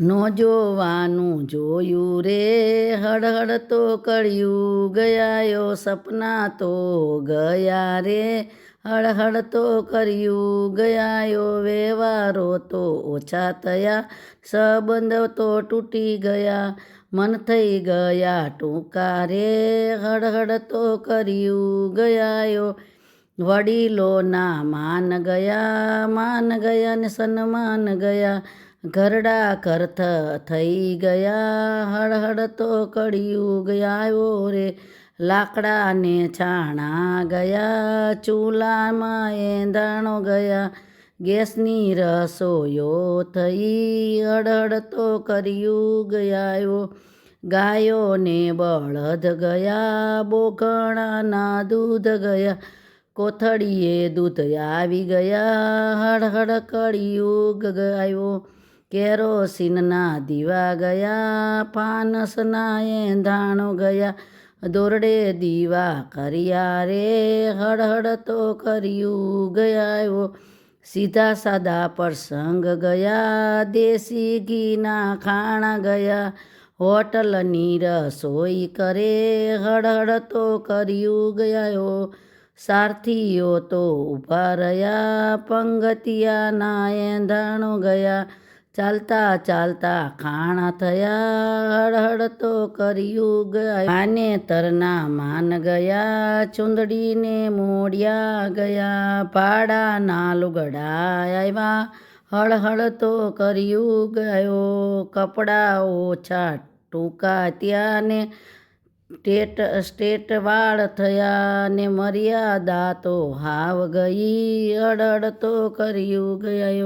નો જોવાનું જોયું રે, હળહળ તો કળિયું ગયાયો સપના તો ગયા રે, હળહળ તો કર્યું ગયાયો વ્યવહારો તો ઓછા થયા, સંબંધ તો તૂટી ગયા, મન થઈ ગયા ટૂંકા રે, હળહળ તો કર્યું ગયાયો, વડીલોના માન ગયા માન ગયા ને સન્માન ગયા ઘરડા કરથ થઈ ગયા. હળહળ તો કળિયું ગયાયો રે. લાકડા ને છાણા ગયા. ચૂલામાં એંધાણો ગયા. ગેસની રસોયો થઈ. હળહળતો કર્યું ગયાયો ગાયો ને બળદ ગયા. બોકણાના દૂધ ગયા. કોથળીએ દૂધ આવી ગયા. હળહળ કળિયુગ ગયો કેરોસીનના દીવા ગયા પાનસના એંધાણો ગયા. દોરડે દીવા કર્યા રે, હળહળ તો કર્યું ગયાયો. સીધા સાદા પ્રસંગ ગયા, દેશી ઘીના ખાણા ગયા. હોટલની રસોઈ કરે, હળહળ તો કર્યું ગયાયો. સારથીઓ તો ઊભા રહ્યા પંગતિયાના એંધાણો ગયા. ચાલતા ચાલતા ખાણા થયા, હળહળ તો કર્યું માને તરના માન ગયા, ચુંદડીને મોડિયા ગયા. ભાડાના લુગડા આવ્યા હળહળ તો કર્યું ગયો. કપડાં ઓછા ટૂંકા ત્યાં ને ટેટ, સ્ટેટ વાળ થયા ને મર્યાદા તો હાવ ગઈ. અડડ તો કર્યું ગયો.